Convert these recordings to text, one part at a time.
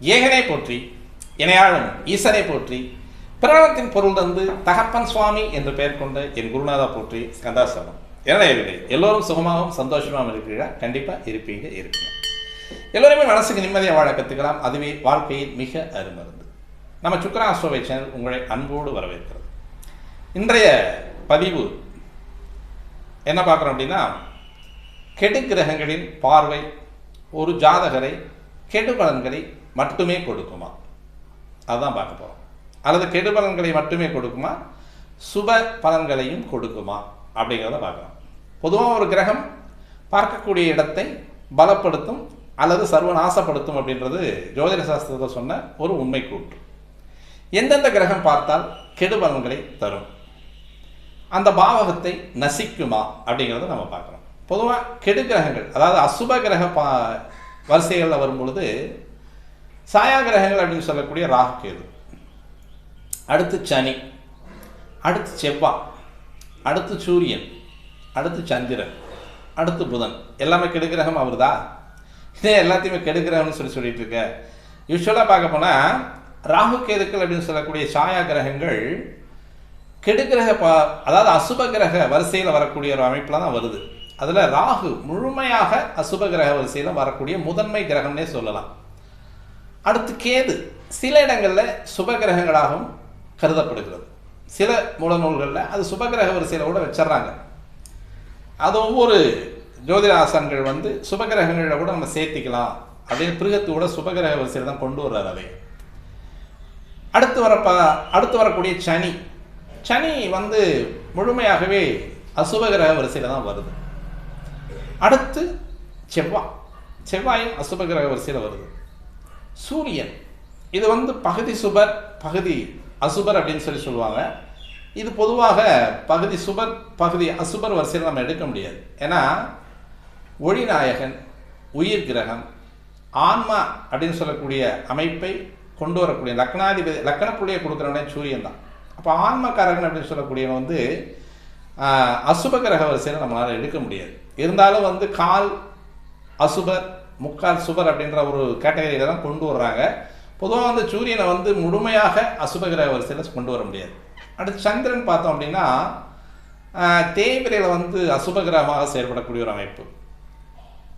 ஏகனை போற்றி இணையாளன் ஈசனை போற்றி பிரணவத்தின் பொருள் தந்து தகப்பன் சுவாமி என்று பெயர் கொண்ட என் குருநாதா போற்றி ஸ்கந்தாசனம் எனவே எல்லோரும் சுகமாகவும் சந்தோஷமாகவும் இருக்கிறீர்களா? கண்டிப்பாக இருப்பீங்க இருப்பீங்க. எல்லோருமே மனசுக்கு நிம்மதியாக வாழ கற்றுக்கலாம் அதுவே வாழ்க்கையில் மிக அருமருந்து. நம்ம சுக்கரா அஸ்ட்ரோவை சேனல் உங்களை அன்போடு வரவேற்கிறது. இன்றைய பதிவு என்ன பார்க்குறோம் அப்படின்னா கெடு கிரகங்களின் பார்வை ஒரு ஜாதகரை கெடு பலன்களை மட்டுமே கொடுக்குமா? அதுதான் பார்க்க போகிறோம் அல்லது கெடு பலன்களை மட்டுமே கொடுக்குமா? சுப பலன்களையும் கொடுக்குமா? அப்படிங்கிறத பார்க்கலாம். பொதுவாக ஒரு கிரகம் பார்க்கக்கூடிய இடத்தை பலப்படுத்தும் அல்லது சர்வநாசப்படுத்தும் அப்படின்றது ஜோதிட சாஸ்திரத்தை சொன்ன ஒரு உண்மை கூற்று. எந்தெந்த கிரகம் பார்த்தால் கெடு பலன்களை தரும்? அந்த பாவகத்தை நசிக்குமா? அப்படிங்கிறத நம்ம பார்க்குறோம் பொதுவாக கெடு கிரகங்கள் அதாவது அசுப கிரக பா வரிசைகளில் வரும் பொழுது சாயா கிரகங்கள் அப்படின்னு சொல்லக்கூடிய ராகு கேது. அடுத்து சனி அடுத்து செவ்வாய் அடுத்து சூரியன் அடுத்து சந்திரன் அடுத்து புதன். எல்லாமே கெடுக்கிரகம் அவருதா? இதே எல்லாத்தையுமே கெடுக்கிரகம்னு சொல்லி சொல்லிட்டு இருக்க யூஸ்வலாக பார்க்க போனால் ராகு கேதுக்கள் அப்படின்னு சொல்லக்கூடிய சாயா கிரகங்கள் கெடுக்கிரக பா அதாவது அசுப கிரக வரிசையில் வரக்கூடிய ஒரு அமைப்பில் தான் வருது. அதில் ராகு முழுமையாக அசுப கிரக வரிசையில் வரக்கூடிய முதன்மை கிரகம்னே சொல்லலாம். அடுத்து கேது. சில இடங்களில் சுப கிரகங்களாகவும் கருதப்படுகிறது. சில மூலநூல்களில் அது சுபகிரக வரிசையில் கூட வச்சிட்றாங்க. அது ஒவ்வொரு ஜோதிராசன்கள் வந்து சுபகிரகங்களில் கூட நம்ம சேர்த்திக்கலாம் அப்படின்னு பிருகத்து கூட சுபகிரக வரிசையில் தான் கொண்டு வர்றாரு அதை அடுத்து வரப்ப அடுத்து வரக்கூடிய சனி. சனி வந்து முழுமையாகவே அசுபகிரக வரிசையில் தான் வருது. அடுத்து செவ்வாய் செவ்வாயும் அசுபகிரக வரிசையில் வருது. சூரியன். இது வந்து பகுதி சுபர் பகுதி அசுபர் அப்படின்னு சொல்லி சொல்லுவாங்க. இது பொதுவாக பகுதி சுபர் பகுதி அசுபர் வரிசையில் நம்ம எடுக்க முடியாது. ஏன்னா ஒளிநாயகன் உயிர் கிரகம் ஆன்மா அப்படின்னு சொல்லக்கூடிய அமைப்பை கொண்டு வரக்கூடிய லக்னாதிபதி லக்கணப்புள்ளியை கொடுக்குறவனே சூரியன் தான். அப்போ ஆன்மக்காரகன் அப்படின்னு சொல்லக்கூடியவன் வந்து அசுப கிரக வரிசையில் நம்மளால் எடுக்க முடியாது. இருந்தாலும் வந்து கால் அசுபர் முக்கால் சுவர் அப்படின்ற ஒரு கேட்டகரியில தான் கொண்டு வர்றாங்க. பொதுவாக வந்து சூரியனை வந்து முழுமையாக அசுப கிரக வரிசையில் கொண்டு வர முடியாது. அடுத்து சந்திரன் பார்த்தோம் அப்படின்னா தேய்விரையில் வந்து அசுப கிரகமாக செயல்படக்கூடிய ஒரு அமைப்பு.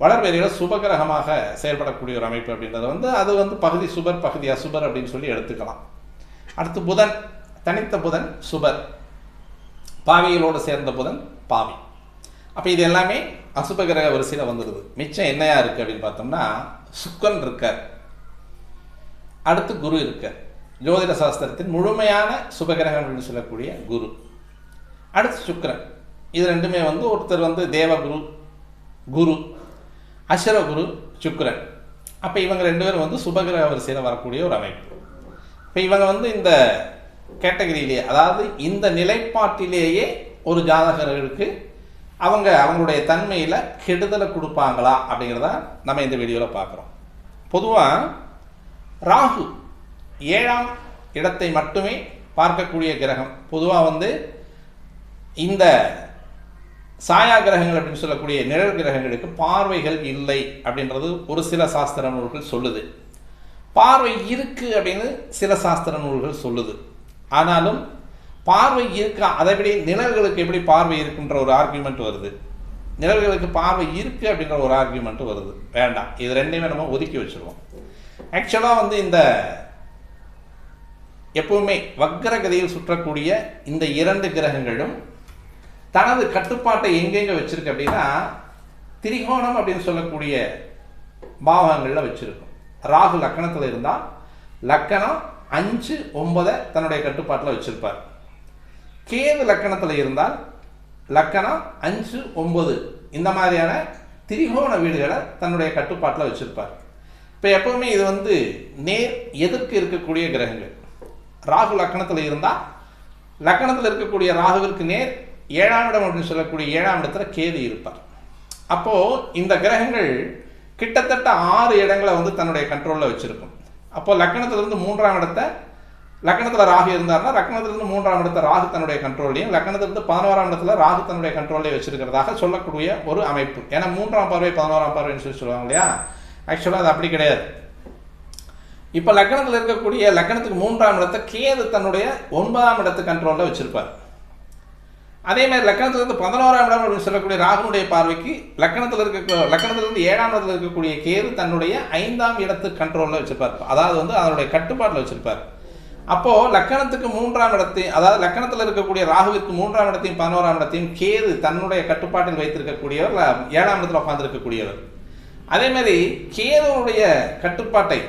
வளர்வெளியில் சுபகிரகமாக செயல்படக்கூடிய ஒரு அமைப்பு அப்படின்றது வந்து அது வந்து பகுதி சுபர் பகுதி அசுபர் அப்படின்னு சொல்லி எடுத்துக்கலாம். அடுத்து புதன் தனித்த புதன் சுபர். பாவிகளோடு சேர்ந்த புதன் பாவி. அப்போ இது எல்லாமே அசுபகிரக வரிசையில் வந்துடுது. மிச்சம் என்னையா இருக்குது அப்படின்னு பார்த்தோம்னா சுக்கன் இருக்கார். அடுத்து குரு இருக்கார். ஜோதிட சாஸ்திரத்தின் முழுமையான சுபகிரகம் அப்படின்னு சொல்லக்கூடிய குரு. அடுத்து சுக்கரன். இது ரெண்டுமே வந்து ஒருத்தர் வந்து தேவகுரு குரு அசுரகுரு சுக்கரன். அப்போ இவங்க ரெண்டு பேரும் வந்து சுபகிரக வரிசையில் வரக்கூடிய ஒரு அமைப்பு. இப்போ இவங்க வந்து இந்த கேட்டகரியிலேயே அதாவது இந்த நிலைப்பாட்டிலேயே ஒரு ஜாதகர்களுக்கு அவங்க அவங்களுடைய தன்மையில் கெடுதலை கொடுப்பாங்களா அப்படிங்கிறத நம்ம இந்த வீடியோவில் பார்க்குறோம். பொதுவாக ராகு ஏழாம் இடத்தை மட்டுமே பார்க்கக்கூடிய கிரகம். பொதுவாக வந்து இந்த சாயா கிரகங்கள் அப்படின்னு சொல்லக்கூடிய நிழல் கிரகங்களுக்கு பார்வைகள் இல்லை அப்படின்றது ஒரு சில சாஸ்திர நூல்கள் சொல்லுது. பார்வை இருக்கு அப்படின்னு சில சாஸ்திர நூல்கள் சொல்லுது. ஆனாலும் பார்வை இருக்கா? அதை விட நிழல்களுக்கு எப்படி பார்வை இருக்குன்ற ஒரு ஆர்குமெண்ட் வருது? நிழல்களுக்கு பார்வை இருக்கு அப்படின்ற ஒரு ஆர்குமெண்ட் வருது. வேண்டாம். இது ரெண்டையுமே நம்ம ஒதுக்கி வச்சுருவோம். ஆக்சுவலாக வந்து இந்த எப்பவுமே வக்ரகதியில் சுற்றக்கூடிய இந்த இரண்டு கிரகங்களும் தனது கட்டுப்பாட்டை எங்கெங்கே வச்சுருக்கு அப்படின்னா திரிகோணம் அப்படின்னு சொல்லக்கூடிய பாவகங்களில் வச்சுருக்கும். ராகு லக்கணத்தில் இருந்தால் லக்கணம் அஞ்சு ஒன்பதை தன்னுடைய கட்டுப்பாட்டில் வச்சுருப்பார். கேது லக்கணத்தில் இருந்தால் லக்கணம் அஞ்சு ஒம்பது இந்த மாதிரியான திரிகோண வீடுகளை தன்னுடைய கட்டுப்பாட்டில் வச்சுருப்பார். இப்போ எப்பவுமே இது வந்து நேர் எதிர்க்கு இருக்கக்கூடிய கிரகங்கள். ராகு லக்கணத்தில் இருந்தால் லக்கணத்தில் இருக்கக்கூடிய ராகுவிற்கு நேர் ஏழாம் இடம் அப்படின்னு சொல்லக்கூடிய ஏழாம் இடத்துல கேது இருப்பார். அப்போது இந்த கிரகங்கள் கிட்டத்தட்ட ஆறு இடங்களை வந்து தன்னுடைய கண்ட்ரோலில் வச்சுருக்கும். அப்போது லக்கணத்திலிருந்து மூன்றாம் இடத்தை லக்னத்தில் ராகு இருந்தார்னா லக்கணத்திலிருந்து மூன்றாம் இடத்த ராகு தன்னுடைய கண்ட்ரோல்லையும் லக்கணத்திலிருந்து பதினோராம் இடத்துல ராகு தன்னுடைய கண்ட்ரோல்லையும் வச்சிருக்கிறதாக சொல்லக்கூடிய ஒரு அமைப்பு. ஏன்னா மூன்றாம் பார்வை பதினோராம் பார்வைன்னு சொல்லி சொல்லுவாங்க இல்லையா? ஆக்சுவலாக அது அப்படி கிடையாது. இப்போ லக்னத்தில் இருக்கக்கூடிய லக்னத்துக்கு மூன்றாம் இடத்தை கேது தன்னுடைய ஒன்பதாம் இடத்து கண்ட்ரோலில் வச்சிருப்பார். அதே மாதிரி லக்கணத்திலிருந்து பதினோராம் இடம் அப்படின்னு சொல்லக்கூடிய ராகுனுடைய பார்வைக்கு லக்கணத்தில் இருக்க லக்கணத்திலிருந்து ஏழாம் இடத்துல இருக்கக்கூடிய கேது தன்னுடைய ஐந்தாம் இடத்து கண்ட்ரோலில் வச்சிருப்பார். அதாவது வந்து அதனுடைய கட்டுப்பாட்டில் வச்சிருப்பார். அப்போ லக்கணத்துக்கு மூன்றாம் இடத்தையும் அதாவது லக்கணத்தில் இருக்கக்கூடிய ராகுவிற்கு மூன்றாம் இடத்தையும் பதினோராம் இடத்தையும் கேது தன்னுடைய கட்டுப்பாட்டில் வைத்திருக்கக்கூடியவர் ஏழாம் இடத்துல உட்கார்ந்திருக்கக்கூடியவர். அதே மாதிரி கேதுவுடைய கட்டுப்பாட்டை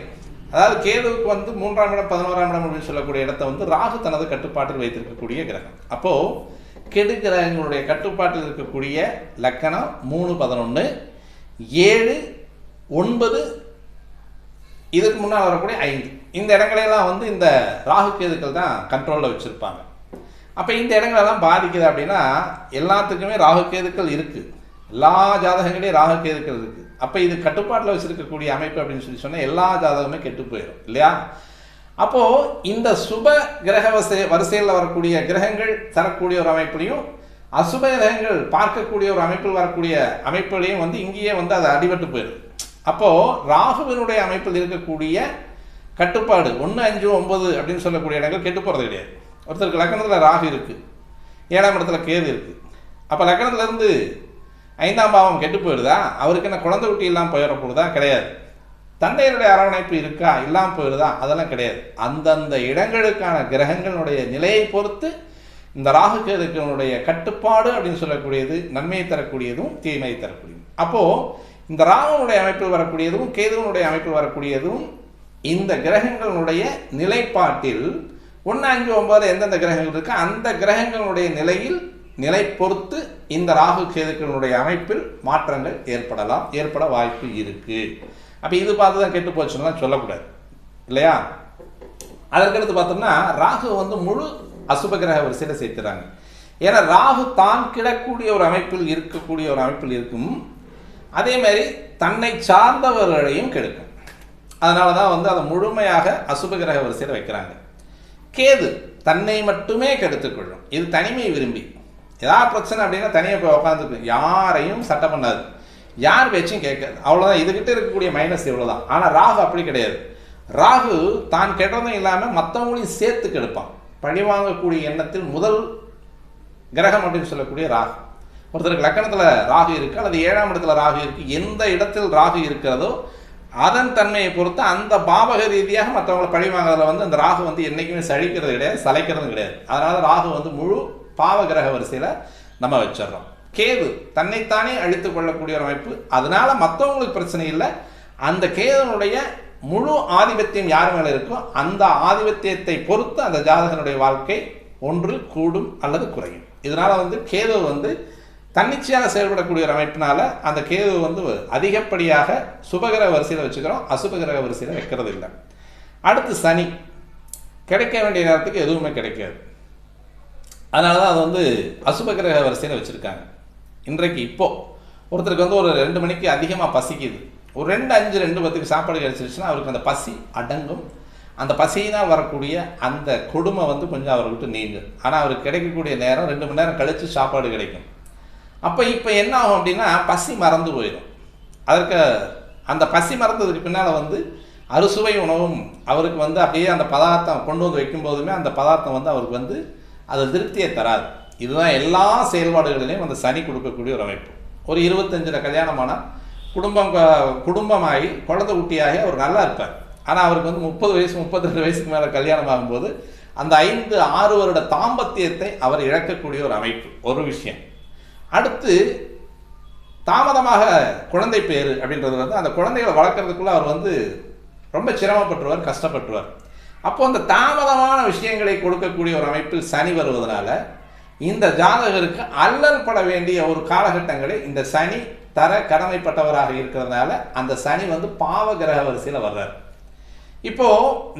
அதாவது கேதுவுக்கு வந்து மூன்றாம் இடம் பதினோராம் இடம் அப்படின்னு சொல்லக்கூடிய இடத்தை வந்து ராகு தனது கட்டுப்பாட்டில் வைத்திருக்கக்கூடிய கிரகம். அப்போ கெடு கிரகங்களுடைய கட்டுப்பாட்டில் இருக்கக்கூடிய லக்கணம் மூணு பதினொன்று ஏழு ஒன்பது இதுக்கு முன்னால் வரக்கூடிய ஐந்து. இந்த இடங்களெல்லாம் வந்து இந்த ராகு கேதுக்கள் தான் கண்ட்ரோலில் வச்சுருப்பாங்க. அப்போ இந்த இடங்களெல்லாம் பாதிக்குது அப்படின்னா எல்லாத்துக்குமே ராகு கேதுக்கள் இருக்குது எல்லா ஜாதகங்களையும் ராகு கேதுக்கள் இருக்குது அப்போ இது கட்டுப்பாட்டில் வச்சுருக்கக்கூடிய அமைப்பு அப்படின்னு சொல்லி சொன்னால் எல்லா ஜாதகமே கெட்டு போயிடும் இல்லையா? அப்போது இந்த சுப கிரக வசை வரிசையில் வரக்கூடிய கிரகங்கள் தரக்கூடிய ஒரு அமைப்புலையும் அசுப கிரகங்கள் பார்க்கக்கூடிய ஒரு அமைப்பில் வரக்கூடிய அமைப்புலையும் வந்து இங்கேயே வந்து அது அடிபட்டு போயிடுது. அப்போது ராகுவினுடைய அமைப்பில் இருக்கக்கூடிய கட்டுப்பாடு ஒன்று அஞ்சு ஒன்பது அப்படின்னு சொல்லக்கூடிய இடங்கள் கெட்டு போகிறது கிடையாது. ஒருத்தருக்கு லக்கணத்தில் ராகு இருக்குது ஏழாம் இடத்துல கேது இருக்குது அப்போ லக்கணத்துலேருந்து ஐந்தாம் பாவம் கெட்டு போயிடுதா? அவருக்கு என்ன குழந்தை குட்டி இல்லாமல் போயிட கிடையாது. தந்தையருடைய அரவணைப்பு இருக்கா? இல்லாமல் போயிடுதா? அதெல்லாம் கிடையாது. அந்தந்த இடங்களுக்கான கிரகங்களுடைய நிலையை பொறுத்து இந்த ராகு கேதுக்களுடைய கட்டுப்பாடு அப்படின்னு சொல்லக்கூடியது நன்மையை தரக்கூடியதும் தீமையை தரக்கூடியதும். அப்போது இந்த ராகுனுடைய அமைப்பில் வரக்கூடியதும் கேதுவனுடைய அமைப்பில் வரக்கூடியதும் இந்த கிரகங்களுடைய நிலைப்பாட்டில் ஒன்று அஞ்சு ஒன்பது எந்தெந்த கிரகங்கள் இருக்கோ அந்த கிரகங்களுடைய நிலையில் நிலை பொறுத்து இந்த ராகு கேதுக்களுடைய அமைப்பில் மாற்றங்கள் ஏற்படலாம் ஏற்பட வாய்ப்பு இருக்குது அப்போ இது பார்த்து தான் கெட்டு போச்சுன்னா சொல்லக்கூடாது. இல்லையா? அதற்கடுத்து பார்த்தோம்னா ராகு வந்து முழு அசுப கிரக வரிசையில் சேர்த்துறாங்க. ஏன்னா ராகு தான் கிடக்கூடிய ஒரு அமைப்பில் இருக்கக்கூடிய ஒரு அமைப்பில் இருக்கும். அதே மாதிரி தன்னை சார்ந்தவர்களையும் கெடுக்கும். அதனால தான் வந்து அதை முழுமையாக அசுப கிரக வரிசையில் வைக்கிறாங்க. கேது தன்னை மட்டுமே கெடுத்துக்கொள்ளும் இது தனிமையை விரும்பி. ஏதாவது பிரச்சனை அப்படின்னா தனியாக போய் உட்காந்துருக்கு யாரையும் சட்டை பண்ணாது. யார் பேச்சும் கேட்காது. அவ்வளோதான் இதுகிட்ட இருக்கக்கூடிய மைனஸ் இவ்வளோதான் ஆனால் ராகு அப்படி கிடையாது. ராகு தான் கெட்டதும் இல்லாமல் மற்றவங்களையும் சேர்த்து கெடுப்பான். பழி வாங்கக்கூடிய எண்ணத்தில் முதல் கிரகம் அப்படின்னு சொல்லக்கூடிய ராகு. ஒருத்தருக்கு லக்கணத்தில் ராகு இருக்குது அல்லது ஏழாம் இடத்துல ராகு இருக்குது எந்த இடத்தில் ராகு இருக்கிறதோ அதன் தன்மையை பொறுத்து அந்த பாவக ரீதியாக மற்றவங்களை பழி வாங்குறதுல வந்து அந்த ராகு வந்து என்றைக்குமே சழிக்கிறது கிடையாது சளைக்கிறதும் கிடையாது. அதனால ராகு வந்து முழு பாவ கிரக வரிசையில் நம்ம வச்சிடுறோம். கேது தன்னைத்தானே அழித்துக் கொள்ளக்கூடிய ஒரு அமைப்பு. அதனால மற்றவங்களுக்கு பிரச்சனை இல்லை. அந்த கேதனுடைய முழு ஆதிபத்தியம் யார் மேலே இருக்கோ அந்த ஆதிபத்தியத்தை பொறுத்து அந்த ஜாதகனுடைய வாழ்க்கை ஒன்று கூடும் அல்லது குறையும். இதனால வந்து கேது வந்து தன்னிச்சையாக செயல்படக்கூடிய ஒரு அமைப்பினால அந்த கேது வந்து அதிகப்படியாக சுபகிரக வரிசையில் வச்சுக்கிறோம். அசுபகிரக வரிசையில் வைக்கிறது இல்லை. அடுத்து சனி. கிடைக்க வேண்டிய நேரத்துக்கு எதுவுமே கிடைக்காது. அதனால தான் அது வந்து அசுபகிரக வரிசையில் வச்சுருக்காங்க. இன்றைக்கு இப்போது ஒருத்தருக்கு வந்து ஒரு ரெண்டு மணிக்கு அதிகமாக பசிக்குது. ஒரு ரெண்டு அஞ்சு ரெண்டு பத்துக்கு சாப்பாடு கிடச்சிருச்சுன்னா அவருக்கு அந்த பசி அடங்கும். அந்த பசியினால் வரக்கூடிய அந்த கொடுமை வந்து கொஞ்சம் அவரை விட்டு நீங்கும். ஆனால் அவருக்கு கிடைக்கக்கூடிய நேரம் ரெண்டு மணி நேரம் கழித்து சாப்பாடு கிடைக்கும். அப்போ இப்போ என்ன ஆகும் அப்படின்னா பசி மறந்து போயிடும். அதற்கு அந்த பசி மறந்ததுக்கு பின்னால் வந்து அறுசுவை உணவும் அவருக்கு வந்து அப்படியே அந்த பதார்த்தம் கொண்டு வந்து வைக்கும் போதுமே அந்த பதார்த்தம் வந்து அவருக்கு வந்து அது திருப்தியை தராது. இதுதான் எல்லா செயல்பாடுகளிலையும் அந்த சனி கொடுக்கக்கூடிய ஒரு அமைப்பு. ஒரு இருபத்தஞ்சில் கல்யாணமானால் குடும்பம் க- குடும்பமாகி குழந்தை குட்டியாகி அவர் நல்லா இருப்பார். ஆனால் அவருக்கு வந்து முப்பது வயசு முப்பத்தெண்டு வயசுக்கு மேலே கல்யாணம் ஆகும்போது அந்த ஐந்து ஆறு வருட தாம்பத்தியத்தை அவர் இழக்கக்கூடிய ஒரு அமைப்பு ஒரு விஷயம். அடுத்து தாமதமாக குழந்தை பேர் அப்படின்றது வந்து அந்த குழந்தைகளை வளர்க்குறதுக்குள்ளே அவர் வந்து ரொம்ப சிரமப்பட்டுருவார் கஷ்டப்பட்டுருவார். அப்போது அந்த தாமதமான விஷயங்களை கொடுக்கக்கூடிய ஒரு அமைப்பில் சனி வருவதனால இந்த ஜாதகருக்கு அல்லல் பட வேண்டிய ஒரு காலகட்டங்களை இந்த சனி தர கடமைப்பட்டவராக இருக்கிறதுனால அந்த சனி வந்து பாவ கிரக வரிசையில் வர்றார். இப்போ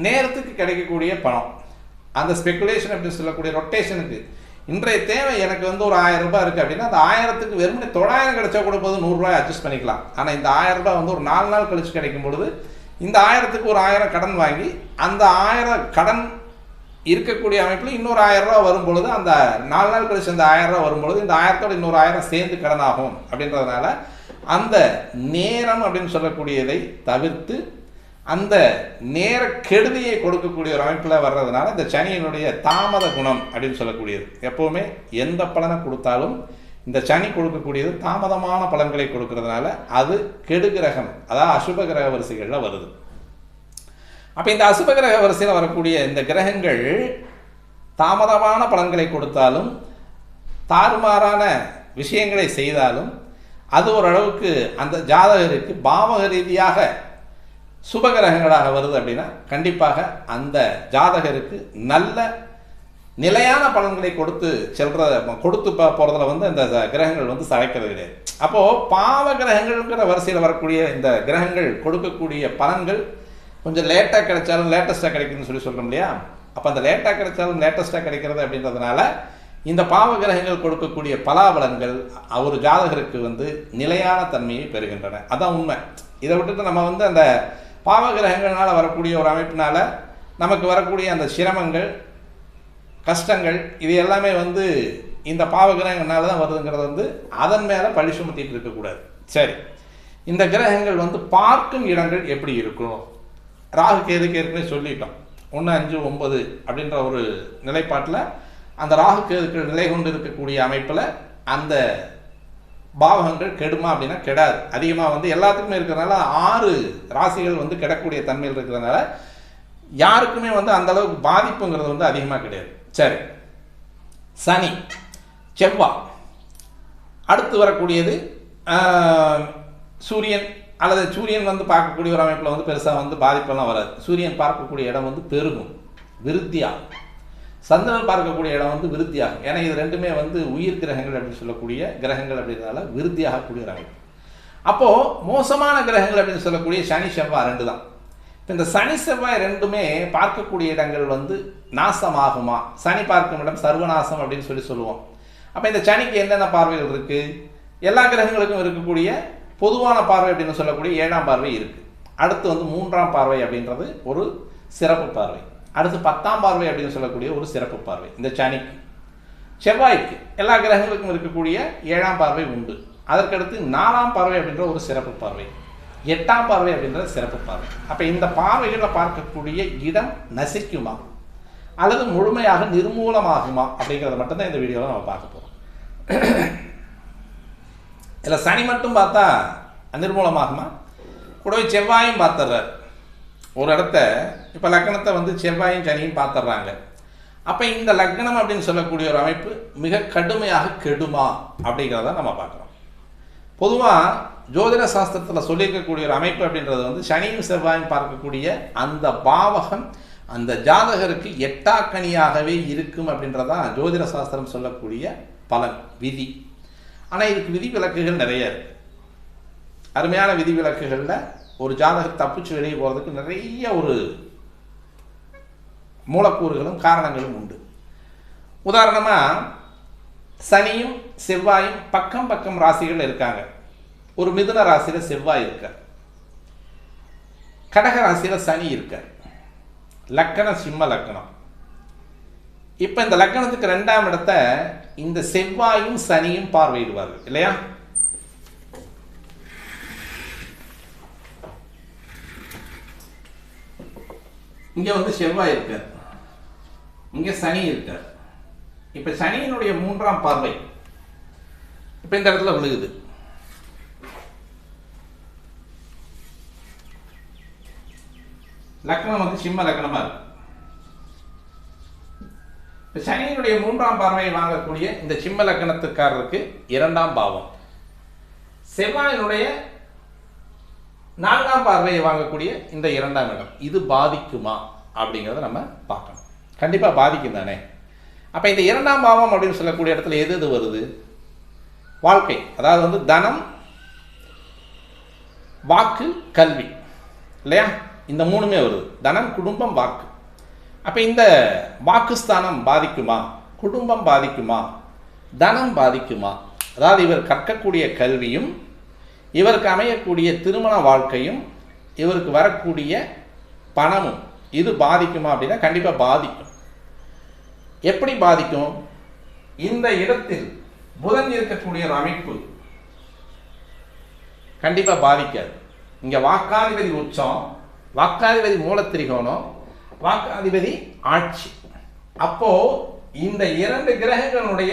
நேரத்துக்கு கிடைக்கக்கூடிய பணம் அந்த ஸ்பெகுலேஷன் அப்படின்னு சொல்லக்கூடிய ரொட்டேஷனுக்கு இன்றைய தேவை எனக்கு வந்து ஒரு ஆயிரம் ரூபாய் இருக்குது அப்படின்னா அந்த ஆயிரத்துக்கு வெறுமனே தொள்ளாயிரம் கிடைச்சா கூட போதும் நூறுரூவாய் அட்ஜஸ்ட் பண்ணிக்கலாம். ஆனால் இந்த ஆயிரம் ரூபாய் வந்து ஒரு நாலு நாள் கழிச்சு கிடைக்கும் பொழுது இந்த ஆயிரத்துக்கு ஒரு ஆயிரம் கடன் வாங்கி அந்த ஆயிரம் கடன் இருக்கக்கூடிய அமைப்பில் இன்னொரு ஆயிரம் ரூபா வரும் பொழுது அந்த நாலு நாள் கழிச்சு அந்த ஆயிரம் ரூபா வரும் பொழுது இந்த ஆயிரத்தோட இன்னொரு ஆயிரம் சேர்ந்து கடன் ஆகும் அப்படின்றதுனால அந்த நேரம் அப்படின்னு சொல்லக்கூடியதை தவிர்த்து அந்த நேர கெடுதியை கொடுக்கக்கூடிய ஒரு அமைப்பில் வர்றதுனால இந்த சனியினுடைய தாமத குணம் அப்படின்னு சொல்லக்கூடியது. எப்போவுமே எந்த பலனை கொடுத்தாலும் இந்த சனி கொடுக்கக்கூடியது தாமதமான பலன்களை கொடுக்கறதுனால அது கெடு கிரகம் அதாவது அசுப கிரக வரிசைகளில் வருது. அப்போ இந்த அசுப கிரக வரிசையில் வரக்கூடிய இந்த கிரகங்கள் தாமதமான பலன்களை கொடுத்தாலும் தாறுமாறான விஷயங்களை செய்தாலும் அது ஓரளவுக்கு அந்த ஜாதகருக்கு பாவக ரீதியாக சுபகிரகங்களாக வருது அப்படின்னா கண்டிப்பாக அந்த ஜாதகருக்கு நல்ல நிலையான பலன்களை கொடுத்து செல்ற கொடுத்து போகிறதுல வந்து அந்த கிரகங்கள் வந்து சளைக்கிறது கிடையாது. அப்போது பாவ கிரகங்கள்ங்கிற வரிசையில் வரக்கூடிய இந்த கிரகங்கள் கொடுக்கக்கூடிய பலன்கள் கொஞ்சம் லேட்டாக கிடைச்சாலும் லேட்டஸ்ட்டாக கிடைக்குதுன்னு சொல்லி சொல்கிறோம் இல்லையா? அப்போ அந்த லேட்டாக கிடைச்சாலும் லேட்டஸ்ட்டாக கிடைக்கிறது அப்படின்றதுனால இந்த பாவ கிரகங்கள் கொடுக்கக்கூடிய பலாபலன்கள் ஒரு ஜாதகருக்கு வந்து நிலையான தன்மையை பெறுகின்றன. அதான் உண்மை. இதை விட்டுட்டு நம்ம வந்து அந்த பாவ கிரகங்களால் வரக்கூடிய ஒரு அமைப்பினால் நமக்கு வரக்கூடிய அந்த சிரமங்கள் கஷ்டங்கள் இது எல்லாமே வந்து இந்த பாவ கிரகங்களால் தான் வருதுங்கிறது வந்து அதன் மேலே பழி சுமத்திட்டு இருக்கக்கூடாது சரி. இந்த கிரகங்கள் வந்து பார்க்கும் இடங்கள் எப்படி இருக்கும்? ராகு கேதுக்கு ஏற்கனவே சொல்லிட்டோம். ஒன்று அஞ்சு ஒன்பது அப்படின்ற ஒரு நிலைப்பாட்டில் அந்த ராகு கேதுக்கள் நிலை கொண்டு இருக்கக்கூடிய அமைப்பில் அந்த பாவகங்கள் கெடுமா அப்படின்னா கெடாது. அதிகமாக வந்து எல்லாத்துக்குமே இருக்கிறதுனால ஆறு ராசிகள் வந்து கெடக்கூடிய தன்மையில் இருக்கிறதுனால யாருக்குமே வந்து அந்த அளவுக்கு பாதிப்புங்கிறது வந்து அதிகமாக கிடையாது. சரி. சனி செவ்வாய் அடுத்து வரக்கூடியது சூரியன் அல்லது சூரியன் வந்து பார்க்கக்கூடிய ஒரு அமைப்பில் வந்து பெருசாக வந்து பாதிப்பெல்லாம் வராது. சூரியன் பார்க்கக்கூடிய இடம் வந்து பெருகும். விருத்தியாகும் சந்திரன் பார்க்கக்கூடிய இடம் வந்து விருத்தியாகும். ஏன்னா இது ரெண்டுமே வந்து உயிர் கிரகங்கள் அப்படின்னு சொல்லக்கூடிய கிரகங்கள் அப்படின்றதால விருத்தியாகக்கூடிய ராகு அப்போது மோசமான கிரகங்கள் அப்படின்னு சொல்லக்கூடிய சனி செவ்வாய் ரெண்டு தான் இப்போ இந்த சனி செவ்வாய் ரெண்டுமே பார்க்கக்கூடிய இடங்கள் வந்து நாசமாகுமா? சனி பார்க்கும் இடம் சர்வநாசம் அப்படின்னு சொல்லி சொல்லுவோம். அப்போ இந்த சனிக்கு என்னென்ன பார்வைகள் இருக்குது எல்லா கிரகங்களுக்கும் இருக்கக்கூடிய பொதுவான பார்வை அப்படின்னு சொல்லக்கூடிய ஏழாம் பார்வை இருக்குது அடுத்து வந்து மூன்றாம் பார்வை அப்படின்றது ஒரு சிறப்பு பார்வை. அடுத்து பத்தாம் பார்வை அப்படின்னு சொல்லக்கூடிய ஒரு சிறப்பு பார்வை இந்த சனிக்கு செவ்வாய்க்கு எல்லா கிரகங்களுக்கும் இருக்கக்கூடிய ஏழாம் பார்வை உண்டு. அதற்கடுத்து நாலாம் பார்வை அப்படின்ற ஒரு சிறப்பு பார்வை எட்டாம் பார்வை அப்படின்ற சிறப்பு பார்வை. அப்போ இந்த பார்வைகளில் பார்க்கக்கூடிய இடம் நசிக்குமா? அல்லது முழுமையாக நிர்மூலமாகுமா? அப்படிங்கிறத மட்டும்தான் இந்த வீடியோவில் நம்ம பார்க்க போகிறோம் இதில் சனி மட்டும் பார்த்தா நிர்மூலமாகுமா கூடவே செவ்வாயும் பார்த்துடுறார். ஒரு இடத்த இப்போ லக்னத்தை வந்து செவ்வாயும் சனியும் பார்த்துடுறாங்க அப்போ இந்த லக்னம் அப்படின்னு சொல்லக்கூடிய ஒரு அமைப்பு மிக கடுமையாக கெடுமா அப்படிங்கிறத நம்ம பார்க்குறோம். பொதுவாக ஜோதிட சாஸ்திரத்தில் சொல்லியிருக்கக்கூடிய ஒரு அமைப்பு அப்படின்றது வந்து சனியும் செவ்வாயும் பார்க்கக்கூடிய அந்த பாவகம் அந்த ஜாதகருக்கு எட்டாக்கணியாகவே இருக்கும் அப்படின்றதான் ஜோதிட சாஸ்திரம் சொல்லக்கூடிய பலன் விதி. ஆனால் இதுக்கு விதிவிலக்குகள் நிறைய இருக்கு. அருமையான விதிவிலக்குகளில் ஒரு ஜாதகர் தப்பிச்சு வெளியே போகிறதுக்கு நிறைய ஒரு மூலக்கூறுகளும் காரணங்களும் உண்டு. உதாரணமாக சனியும் செவ்வாயும் பக்கம் பக்கம் ராசிகள் இருக்காங்க. ஒரு மிதுன ராசியில் செவ்வாய் இருக்கார். கடக ராசியில் சனி இருக்கார். லக்கணம் சிம்ம லக்கணம். இப்போ இந்த லக்கணத்துக்கு ரெண்டாம் இடத்த இந்த செவ்வாயும் சனியும் பார்வையிடுவார்கள் இல்லையா? இங்கே வந்து செவ்வாய் இருக்கார் இங்கே சனி இருக்கார் இப்போ சனியினுடைய மூன்றாம் பார்வை. இப்போ இந்த இடத்துல விழுகுது. லக்னம் வந்து சிம்ம லக்னமாக இருக்கு. இப்போ சனியினுடைய மூன்றாம் பார்வையை வாங்கக்கூடிய இந்த சிம்ம லக்னத்துக்காரருக்கு இரண்டாம் பாவம். செவ்வாயினுடைய நான்காம் பார்வையை வாங்கக்கூடிய இந்த இரண்டாம் இடம். இது பாதிக்குமா? அப்படிங்கிறத நம்ம பார்க்கணும். கண்டிப்பாக பாதிக்கும் தானே? அப்போ இந்த இரண்டாம் பாவம் அப்படின்னு சொல்லக்கூடிய இடத்துல எது எது வருது? வாழ்க்கை. அதாவது வந்து தனம் வாக்கு கல்வி. இல்லையா? இந்த மூணுமே வருது. தனம் குடும்பம் வாக்கு. அப்போ இந்த வாக்குஸ்தானம் பாதிக்குமா? குடும்பம் பாதிக்குமா? தனம் பாதிக்குமா? அதாவது இவர் கற்கக்கூடிய கல்வியும் இவருக்கு அமையக்கூடிய திருமண வாழ்க்கையும் இவருக்கு வரக்கூடிய பணமும் இது பாதிக்குமா அப்படின்னா கண்டிப்பாக பாதிக்கும். எப்படி பாதிக்கும்? இந்த இடத்தில் புதன் இருக்கக்கூடிய ஒரு அமைப்பு கண்டிப்பாக பாதிக்காது. இங்கே வாக்காதிபதி உச்சம் வாக்காதிபதி மூலத்திரிகோணம் வாக்காதிபதி ஆட்சி. அப்போ இந்த இரண்டு கிரகங்களுடைய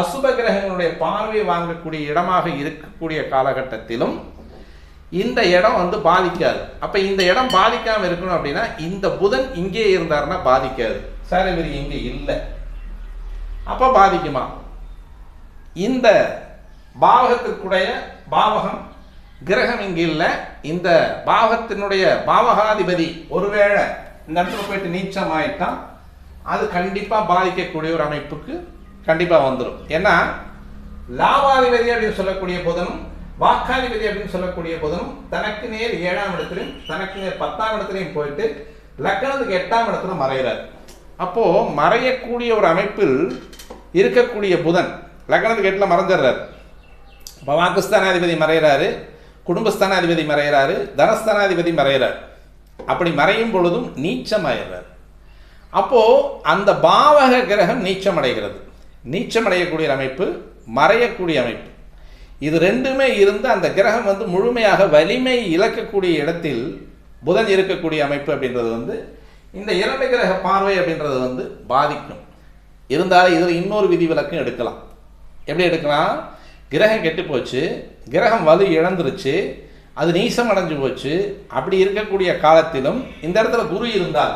அசுப கிரகங்களுடைய பார்வை வாங்கக்கூடிய இடமாக இருக்கக்கூடிய காலகட்டத்திலும் இந்த இடம் வந்து பாதிக்காது. அப்ப இந்த இடம் பாதிக்காம இருக்கணும் அப்படின்னா இந்த புதன் இங்கே இருந்தாருன்னா பாதிக்காது. சார் இவர் இங்கே இல்லை. அப்ப பாதிக்குமா? இந்த பாவகத்திற்குடைய பாவகம் கிரகம் இங்கு இல்லை. இந்த பாவகத்தினுடைய பாவகாதிபதி ஒருவேளை இந்த இடத்துல போயிட்டு நீச்சம் ஆயிட்டான் அது கண்டிப்பாக பாதிக்கக்கூடிய ஒரு அமைப்புக்கு கண்டிப்பாக வந்துடும் ஏன்னா லாபாதிபதி அப்படின்னு சொல்லக்கூடிய புதனும் வாக்காதிபதி அப்படின்னு சொல்லக்கூடிய புதனும் தனக்கு நேர் ஏழாம் இடத்துலையும் தனக்கு நேர் பத்தாம் இடத்துலையும் போயிட்டு லக்கணத்துக்கு எட்டாம் இடத்துல மறைகிறார். அப்போது மறையக்கூடிய ஒரு அமைப்பில் இருக்கக்கூடிய புதன் லக்னத்துக்கு எட்டில் மறைஞ்சிடுறாரு. இப்போ வாக்குஸ்தானாதிபதி மறைகிறாரு குடும்பஸ்தானாதிபதி மறைகிறாரு தனஸ்தானாதிபதி மறைகிறார். அப்படி மறையும் பொழுதும் நீச்சமாயிடுறார். அப்போது அந்த பாவக கிரகம் நீச்சம் அடைகிறது நீச்சமடையக்கூடிய அமைப்பு மறையக்கூடிய அமைப்பு. இது ரெண்டுமே இருந்து அந்த கிரகம் வந்து முழுமையாக வலிமை இழக்கக்கூடிய இடத்தில் புதன் இருக்கக்கூடிய அமைப்பு அப்படின்றது வந்து இந்த இரண்டு கிரக பார்வை அப்படின்றது வந்து பாதிக்கும். இருந்தாலும் இதில் இன்னொரு விதிவிலக்கும் எடுக்கலாம். எப்படி எடுக்கலாம்? கிரகம் கெட்டு போச்சு கிரகம் வலு இழந்துருச்சு அது நீசம் அடைஞ்சு போச்சு அப்படி இருக்கக்கூடிய காலத்திலும் இந்த இடத்துல குரு இருந்தால்.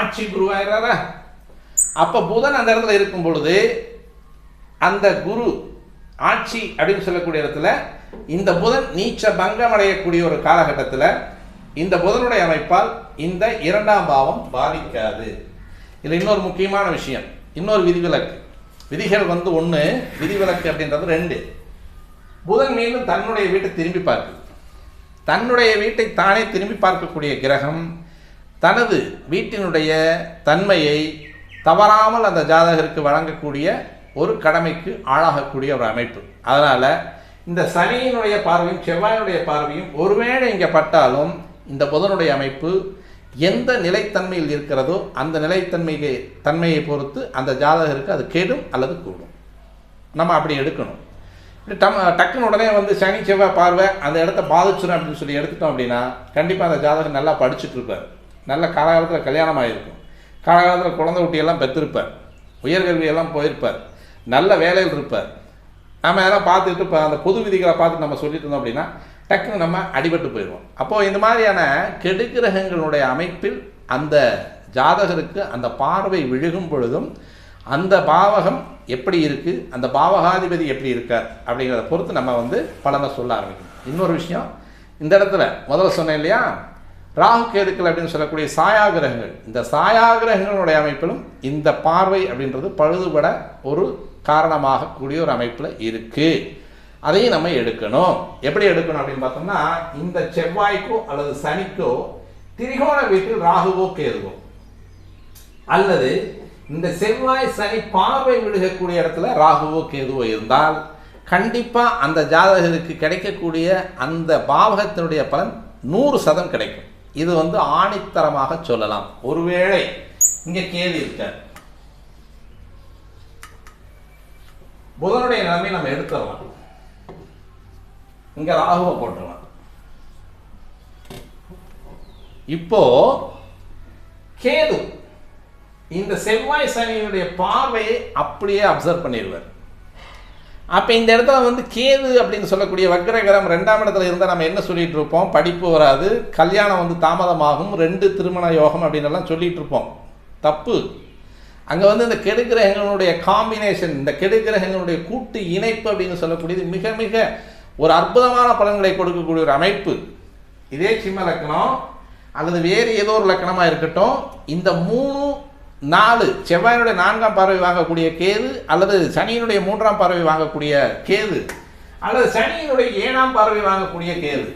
ஆட்சி குருவாயிராரா? அப்போ புதன் அந்த இடத்துல இருக்கும் பொழுது அந்த குரு ஆட்சி அப்படின்னு சொல்லக்கூடிய இடத்துல இந்த புதன் நீச்ச பங்கம் அடையக்கூடிய ஒரு காலகட்டத்தில் இந்த புதனுடைய அமைப்பால் இந்த இரண்டாம் பாவம் பாதிக்காது. இதில் இன்னொரு முக்கியமான விஷயம் இன்னொரு விதிவிலக்கு. விதிகள் வந்து ஒன்று விதிவிலக்கு அப்படின்றது ரெண்டு. புதன் மீண்டும் தன்னுடைய வீட்டை திரும்பி பார்க்குது தன்னுடைய வீட்டை தானே திரும்பி பார்க்கக்கூடிய கிரகம் தனது வீட்டினுடைய தன்மையை தவறாமல் அந்த ஜாதகருக்கு வழங்கக்கூடிய ஒரு கடமைக்கு ஆளாகக்கூடிய ஒரு அமைப்பு. அதனால் இந்த சனியினுடைய பார்வையும் செவ்வாயினுடைய பார்வையும் ஒருவேளை இங்கே பட்டாலும் இந்த புதனுடைய அமைப்பு எந்த நிலைத்தன்மையில் இருக்கிறதோ அந்த நிலைத்தன்மையை தன்மையை பொறுத்து அந்த ஜாதகருக்கு அது கெடும் அல்லது கூடும். நம்ம அப்படி எடுக்கணும். இப்படி டம் டக்குன்னு உடனே வந்து சனி செவ்வாய் பார்வை அந்த இடத்த பாதிச்சிடும் அப்படின்னு சொல்லி எடுத்துட்டோம் அப்படின்னா கண்டிப்பாக அந்த ஜாதகம் நல்லா படிச்சுட்டு இருப்பார். நல்ல காலகாலத்தில் கல்யாணம் ஆகிருக்கும் காலகாலத்தில் குழந்தை குட்டியெல்லாம் பெற்றிருப்பார் உயர்கல்வியெல்லாம் போயிருப்பார். நல்ல வேலையில் இருப்பார். நம்ம அதெல்லாம் பார்த்துட்டு இப்போ அந்த பொது விதிகளை பார்த்து நம்ம சொல்லிட்டு இருந்தோம் அப்படின்னா டக்குன்னு நம்ம அடிபட்டு போயிடுவோம். அப்போது இந்த மாதிரியான கெடுகிரகங்களுடைய அமைப்பில் அந்த ஜாதகருக்கு அந்த பார்வை விழுகும் பொழுதும் அந்த பாவகம் எப்படி இருக்குது அந்த பாவகாதிபதி எப்படி இருக்கார் அப்படிங்கிறத பொறுத்து நம்ம வந்து பலனை சொல்ல ஆரம்பிக்கணும். இன்னொரு விஷயம் இந்த இடத்துல முதல்ல சொன்னேன் இல்லையா? ராகு கேதுக்கள் அப்படின்னு சொல்லக்கூடிய சாயா கிரகங்கள் இந்த சாயா கிரகங்களுடைய அமைப்பிலும் இந்த பார்வை அப்படின்றது பழுதுபட ஒரு காரணமாக கூடிய ஒரு அமைப்பில் இருக்குது அதையும் நம்ம எடுக்கணும். எப்படி எடுக்கணும் அப்படின்னு பார்த்தோம்னா இந்த செவ்வாய்க்கோ அல்லது சனிக்கோ திரிகோண வீட்டில் ராகுவோ கேதுவோ. அல்லது இந்த செவ்வாய் சனி பார்வை விழுகக்கூடிய இடத்துல ராகுவோ கேதுவோ இருந்தால் கண்டிப்பாக அந்த ஜாதகருக்கு கிடைக்கக்கூடிய அந்த பாவகத்தினுடைய பலன் நூறு சதம் கிடைக்கும். இது வந்து ஆணித்தரமாக சொல்லலாம். ஒருவேளை இங்க கேது இருக்க. புதனுடைய நிலைமை நம்ம எடுத்துடலாம். இங்க ராகுவை போட்டுடலாம். இப்போ கேது இந்த செவ்வாய் சனியினுடைய பார்வையை அப்படியே அப்சர்வ் பண்ணிடுவார். அப்போ இந்த இடத்துல வந்து கேது அப்படின்னு சொல்லக்கூடிய வக்ரகரம் ரெண்டாம் இடத்துல இருந்தால் நம்ம என்ன சொல்லிட்டு இருப்போம்? படிப்பு வராது கல்யாணம் வந்து தாமதமாகும் ரெண்டு திருமண யோகம் அப்படின்னு எல்லாம் சொல்லிட்டு இருப்போம். தப்பு. அங்கே வந்து இந்த கெடுகிரகங்களுடைய காம்பினேஷன் இந்த கெடுகிரகங்களுடைய கூட்டு இணைப்பு அப்படின்னு சொல்லக்கூடியது மிக மிக ஒரு அற்புதமான பலன்களை கொடுக்கக்கூடிய ஒரு அமைப்பு. இதே சிம்ம லக்கணம் அல்லது வேறு ஏதோ ஒரு லக்கணமாக இருக்கட்டும் இந்த மூணு நாலு செவ்வாயினுடைய நான்காம் பார்வை வாங்கக்கூடிய கேது அல்லது சனியினுடைய மூன்றாம் பார்வை வாங்கக்கூடிய கேது அல்லது சனியினுடைய ஏழாம் பார்வை வாங்கக்கூடிய கேது.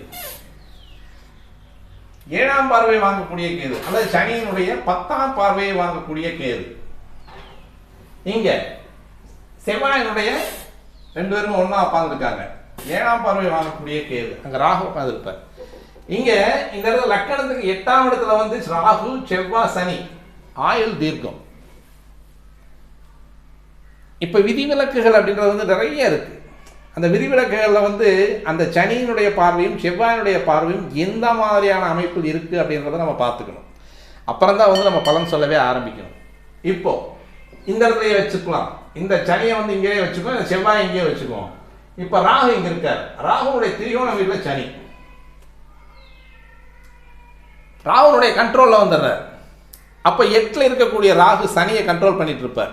ஏழாம் பார்வை வாங்கக்கூடிய கேது அல்லது சனியினுடைய பத்தாம் பார்வையை வாங்கக்கூடிய கேது. இங்க செவ்வாயினுடைய ரெண்டு பேரும் ஒன்றா உட்காந்துருக்காங்க ஏழாம் பார்வை வாங்கக்கூடிய கேது. அங்க ராகு உட்காந்துருப்பார் இங்க இந்த இடத்துல லக்கணத்துக்கு எட்டாம் இடத்துல வந்து ராகு செவ்வாய் சனி. ஆயுள் தீர்க்கம். இப்போ விதிவிலக்குகள் அப்படின்றது வந்து நிறைய இருக்கு. அந்த விதிவிலக்குகளில் வந்து அந்த சனியினுடைய பார்வையும் செவ்வாயினுடைய பார்வையும் எந்த மாதிரியான அமைப்பில் இருக்குது அப்படின்றத நம்ம பார்த்துக்கணும். அப்புறம் தான் வந்து நம்ம பலன் சொல்லவே ஆரம்பிக்கணும். இப்போ இந்த இடத்துலையே வச்சுக்கலாம். இந்த சனியை வந்து இங்கேயே வச்சுக்குவோம் இந்த செவ்வாய் இங்கேயே வச்சுக்குவோம். இப்போ ராகு இங்கே இருக்கார். ராகுனுடைய திரிகோண வீட்டில் சனி. ராகுனுடைய கண்ட்ரோலில் வந்துடுறார். அப்போ எட்டில் இருக்கக்கூடிய ராகு சனியை கண்ட்ரோல் பண்ணிட்டு இருப்பார்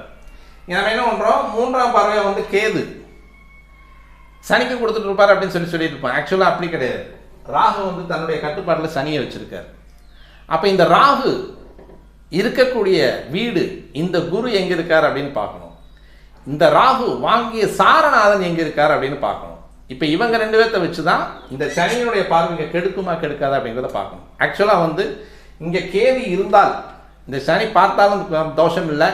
நம்ம என்ன பண்ணுறோம் மூன்றாம் பார்வையை வந்து கேது. சனிக்கு கொடுத்துட்டு இருப்பார் அப்படின்னு சொல்லி சொல்லிட்டு இருப்போம் ஆக்சுவலாக அப்படி கிடையாது. ராகு வந்து தன்னுடைய கட்டுப்பாட்டில் சனியை வச்சிருக்கார். அப்போ இந்த ராகு இருக்கக்கூடிய வீடு இந்த குரு எங்கே இருக்கார் அப்படின்னு பார்க்கணும். இந்த ராகு வாங்கிய சாரநாதன் எங்கே இருக்கார் அப்படின்னு பார்க்கணும். இப்போ இவங்க ரெண்டு பேர்த்த வச்சு தான் இந்த சனியினுடைய பார்வைங்க கெடுக்குமா கெடுக்காதா அப்படிங்கிறத பார்க்கணும். ஆக்சுவலாக வந்து இங்கே கேதி இருந்தால் இந்த சனி பார்த்தாலும் தோஷம் இல்லை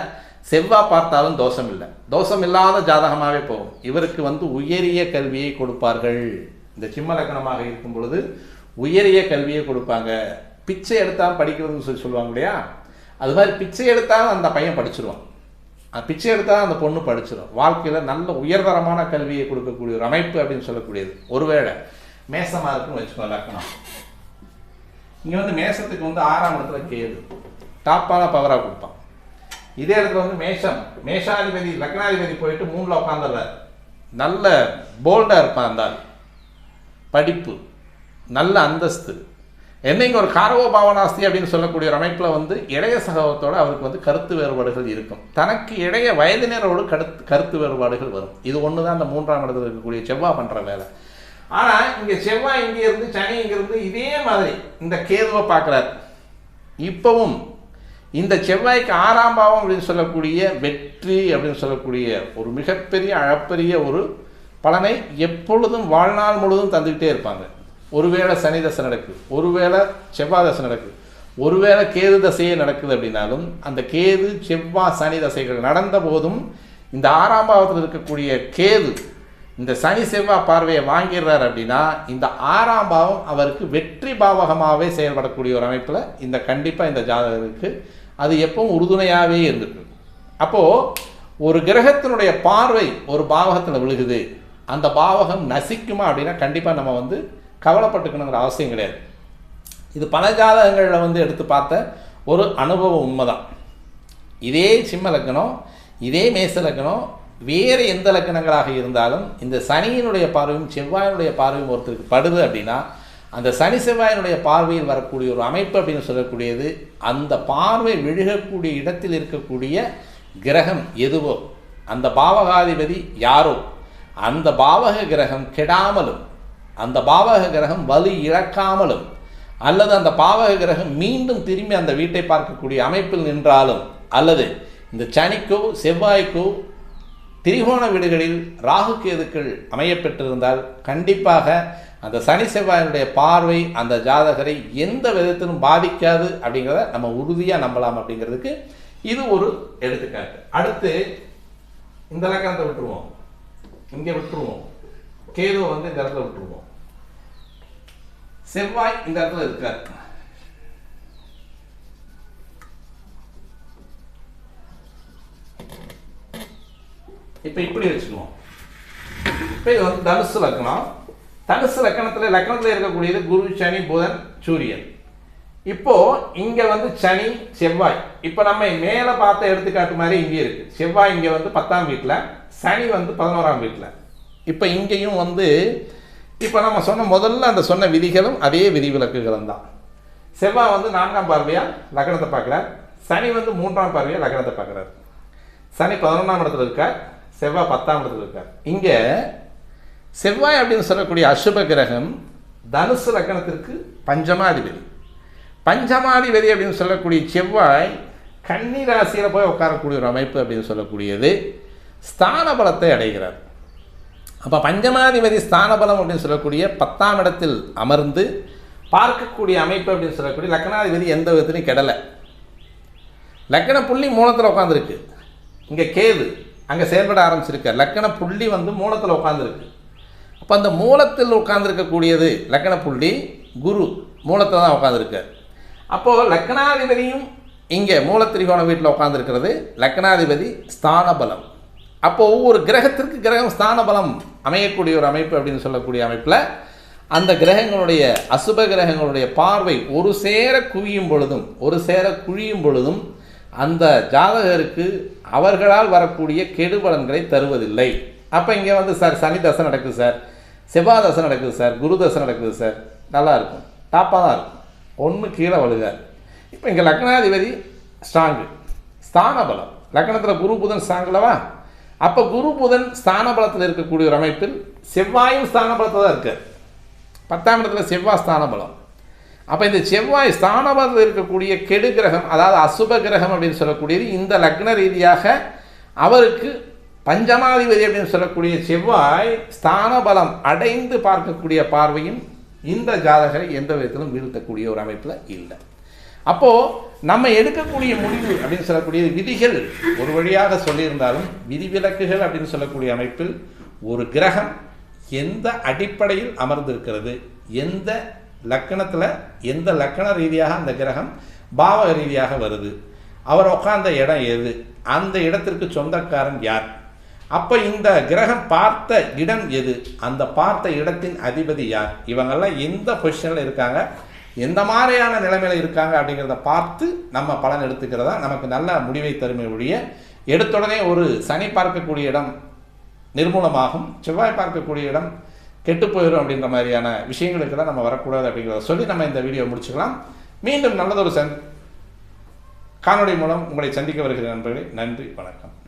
செவ்வாய் பார்த்தாலும் தோஷம் இல்லை தோஷம் இல்லாத ஜாதகமாகவே போகும். இவருக்கு வந்து உயரிய கல்வியை கொடுப்பார்கள். இந்த சிம்ம லக்னமாக இருக்கும் பொழுது உயரிய கல்வியை கொடுப்பாங்க. பிச்சை எடுத்தால் படிக்கிறதுன்னு சொல்லி சொல்லுவாங்க இல்லையா? அது மாதிரி பிச்சை எடுத்தாலும் அந்த பையன் படிச்சிருவான். பிச்சை எடுத்தால் அந்த பொண்ணு படிச்சிடும் வாழ்க்கையில் நல்ல உயர்தரமான கல்வியை கொடுக்கக்கூடிய ஒரு அமைப்பு அப்படின்னு சொல்லக்கூடியது. ஒருவேளை மேசமாக இருக்குன்னு வச்சுக்கோ லக்னம். இங்கே வந்து மேசத்துக்கு வந்து ஆறாம் இடத்துல கேது. டாப்பான பவராக கொடுப்பான். இதே இடத்துல வந்து மேஷம். மேஷாதிபதி லக்னாதிபதி போயிட்டு மூணில் உட்காந்துடுறார் நல்ல போல்டாக இருப்பான் அந்த படிப்பு. நல்ல அந்தஸ்து. என்ன இங்கே ஒரு காரவோ பாவனாஸ்தி அப்படின்னு சொல்லக்கூடிய ஒரு அமைப்பில் வந்து இளைய சகவத்தோடு அவருக்கு வந்து கருத்து வேறுபாடுகள் இருக்கும். தனக்கு இளைய வயதினரோடு கருத்து கருத்து வேறுபாடுகள் வரும். இது ஒன்று தான் அந்த மூன்றாம் இடத்துல இருக்கக்கூடிய செவ்வாய் பண்ணுற வேலை. ஆனால் இங்கே செவ்வாய் இங்கே இருந்து சனி இங்கேருந்து இதே மாதிரி இந்த கேதுவை பார்க்குறாரு. இப்போவும் இந்த செவ்வாய்க்கு ஆறாம் பாவம் அப்படின்னு சொல்லக்கூடிய வெற்றி அப்படின்னு சொல்லக்கூடிய ஒரு மிகப்பெரிய அளப்பெரிய ஒரு பலனை எப்பொழுதும் வாழ்நாள் முழுவதும் தந்துக்கிட்டே இருப்பாங்க. ஒருவேளை சனி தசை நடக்குது ஒருவேளை செவ்வாய் தசை நடக்குது ஒருவேளை கேது தசையே நடக்குது அப்படின்னாலும் அந்த கேது செவ்வாய் சனி தசைகள் நடந்த போதும் இந்த ஆறாம் பாவத்தில் இருக்கக்கூடிய கேது இந்த சனி செவ்வாய் பார்வையை வாங்கிடுறார் அப்படின்னா இந்த ஆறாம் பாவம் அவருக்கு வெற்றி பாவகமாகவே செயல்படக்கூடிய ஒரு அமைப்பில் இந்த கண்டிப்பாக இந்த ஜாதகருக்கு அது எப்பவும் உறுதுணையாகவே இருந்துட்டு அப்போது ஒரு கிரகத்தினுடைய பார்வை ஒரு பாவகத்தில் விழுகுது. அந்த பாவகம் நசிக்குமா அப்படின்னா கண்டிப்பாக நம்ம வந்து கவலைப்பட்டுக்கணுங்கிற அவசியம் கிடையாது. இது பல ஜாதகங்களில் வந்து எடுத்து பார்த்த ஒரு அனுபவ உண்மைதான். இதே சிம்ம லக்கணம் இதே மேச லக்கணம் வேறு எந்த லக்கணங்களாக இருந்தாலும் இந்த சனியினுடைய பார்வையும் செவ்வாயினுடைய பார்வையும் ஒருத்தருக்கு படுது அப்படின்னா அந்த சனி செவ்வாயினுடைய பார்வையில் வரக்கூடிய ஒரு அமைப்பு அப்படின்னு சொல்லக்கூடியது அந்த பார்வை விழுகக்கூடிய இடத்தில் இருக்கக்கூடிய கிரகம் எதுவோ அந்த பாவகாதிபதி யாரோ அந்த பாவக கிரகம் கெடாமலும் அந்த பாவக கிரகம் வலு இழக்காமலும் அல்லது அந்த பாவக கிரகம் மீண்டும் திரும்பி அந்த வீட்டை பார்க்கக்கூடிய அமைப்பில் நின்றாலும் அல்லது இந்த சனிக்கோ செவ்வாய்க்கோ திரிகோண வீடுகளில் ராகு கேதுக்கள் அமையப்பெற்றிருந்தால் கண்டிப்பாக அந்த சனி செவ்வாயினுடைய பார்வை அந்த ஜாதகரை எந்த விதத்திலும் பாதிக்காது அப்படிங்கிறத நம்ம உறுதியாக நம்பலாம் அப்படிங்கிறதுக்கு இது ஒரு எடுத்துக்காட்டு. அடுத்து இந்த லக்கணத்தை விட்டுருவோம். இங்கே விட்டுருவோம். கேது வந்து இந்த இடத்துல விட்டுருவோம். செவ்வாய் இந்த இடத்துல இருக்கார். இப்போ இப்படி வச்சுக்குவோம். இப்போ இது வந்து தனுசு லக்னம் தனுசு லக்கணத்தில் லக்கணத்தில் இருக்கக்கூடியது குரு சனி புதன் சூரியன். இப்போ இங்க வந்து சனி செவ்வாய். இப்போ நம்ம மேலே பார்த்த எடுத்துக்காட்டு மாதிரி இங்கே இருக்கு. செவ்வாய் இங்கே வந்து பத்தாம் வீட்டில் சனி வந்து பதினோராம் வீட்டில் இப்போ இங்கேயும் வந்து இப்போ நம்ம சொன்ன முதல்ல அந்த சொன்ன விதிகளும் அதே விதிவிலக்குகளும் தான். செவ்வாய் வந்து நான்காம் பார்வையா லக்னத்தை பார்க்குறார். சனி வந்து மூன்றாம் பார்வையா லக்னத்தை பார்க்குறாரு. சனி பதினொன்றாம் இடத்துல இருக்கார் செவ்வாய் பத்தாம் இடத்துல இருக்கார். இங்கே செவ்வாய் அப்படின்னு சொல்லக்கூடிய அசுப கிரகம் தனுசு லக்கணத்திற்கு பஞ்சமாதிபதி. பஞ்சமாதிபதி அப்படின்னு சொல்லக்கூடிய செவ்வாய் கன்னி ராசியில் போய் உட்காரக்கூடிய ஒரு அமைப்பு அப்படின்னு சொல்லக்கூடியது. ஸ்தான பலத்தை அடைகிறார். அப்போ பஞ்சமாதிபதி ஸ்தானபலம் அப்படின்னு சொல்லக்கூடிய பத்தாம் இடத்தில் அமர்ந்து பார்க்கக்கூடிய அமைப்பு அப்படின்னு சொல்லக்கூடிய லக்னாதிபதி எந்த விதத்துலையும் கெடலை. லக்கண புள்ளி மூலத்தில் உட்காந்துருக்கு இங்கே கேது அங்கே செயல்பட ஆரம்பிச்சிருக்கார். லக்கண புள்ளி வந்து மூலத்தில் உட்காந்துருக்கு அப்போ அந்த மூலத்தில் உட்கார்ந்துருக்கக்கூடியது லக்கண புள்ளி குரு மூலத்தில் தான் உட்காந்துருக்கார் அப்போது லக்கணாதிபதியும் இங்கே மூலத்திரிகோண வீட்டில் உட்காந்துருக்கிறது லக்கணாதிபதி ஸ்தான பலம் ஒவ்வொரு கிரகத்திற்கு கிரகம் ஸ்தான பலம் அமையக்கூடிய ஒரு அமைப்பு அப்படின்னு சொல்லக்கூடிய அமைப்பில் அந்த கிரகங்களுடைய அசுப கிரகங்களுடைய பார்வை ஒரு சேர குவியும் பொழுதும் ஒரு சேர குழியும் பொழுதும் அந்த ஜாதகருக்கு அவர்களால் வரக்கூடிய கெடுபலன்களை தருவதில்லை. அப்போ இங்கே வந்து சார் சனி தசை நடக்குது சார். செவ்வாய் தசை நடக்குது சார் குரு தசை நடக்குது சார். நல்லா இருக்கும் டாப்பாக தான் இருக்கும். ஒன்று கீழே வழுகாது இப்போ இங்கே லக்னாதிபதி ஸ்ட்ராங்கு. ஸ்தான பலம் லக்னத்தில் குரு புதன் ஸ்ட்ராங்கிலவா அப்போ குரு புதன் ஸ்தான பலத்தில் இருக்கக்கூடிய ஒரு அமைப்பில் செவ்வாயும் ஸ்தான பலத்தில் தான் இருக்கார் பத்தாம் இடத்துல செவ்வாய் ஸ்தான பலம் அப்போ இந்த செவ்வாய் ஸ்தான பலத்தில் இருக்கக்கூடிய கெடு கிரகம் அதாவது அசுப கிரகம் அப்படின்னு சொல்லக்கூடியது இந்த லக்ன ரீதியாக அவருக்கு பஞ்சமாதிபதி அப்படின்னு சொல்லக்கூடிய செவ்வாய் ஸ்தான பலம் அடைந்து பார்க்கக்கூடிய பார்வையும் இந்த ஜாதகரை எந்த விதத்திலும் வீழ்த்தக்கூடிய ஒரு அமைப்பில் இல்லை. அப்போது நம்ம எடுக்கக்கூடிய முடிவு அப்படின்னு சொல்லக்கூடிய விதிகள் ஒரு வழியாக சொல்லியிருந்தாலும் விதிவிலக்குகள் அப்படின்னு சொல்லக்கூடிய அமைப்பில் ஒரு கிரகம் எந்த அடிப்படையில் அமர்ந்திருக்கிறது எந்த லக்கணத்தில் எந்த லக்கண ரீதியாக அந்த கிரகம் பாவக ரீதியாக வருது அவர் உட்கார்ந்த இடம் எது அந்த இடத்திற்கு சொந்தக்காரன் யார்? அப்போ இந்த கிரகம் பார்த்த இடம் எது? அந்த பார்த்த இடத்தின் அதிபதி யார்? இவங்கெல்லாம் எந்த பொசிஷனில் இருக்காங்க? எந்த மாதிரியான நிலைமையில் இருக்காங்க அப்படிங்கிறத பார்த்து நம்ம பலன் எடுத்துக்கிறதா நமக்கு நல்ல முடிவை தருமை ஒழிய எடுத்துடனே ஒரு சனி பார்க்கக்கூடிய இடம் நிர்மூலமாகும். செவ்வாய் பார்க்கக்கூடிய இடம் கெட்டு போயிடும் அப்படின்ற மாதிரியான விஷயங்களுக்கெல்லாம் நம்ம வரக்கூடாது அப்படிங்கிறத சொல்லி நம்ம இந்த வீடியோ முடிச்சுக்கலாம். மீண்டும் நல்லதொரு சந் காணொளி மூலம் உங்களை சந்திக்க வருகிற நண்பர்களே. நன்றி வணக்கம்.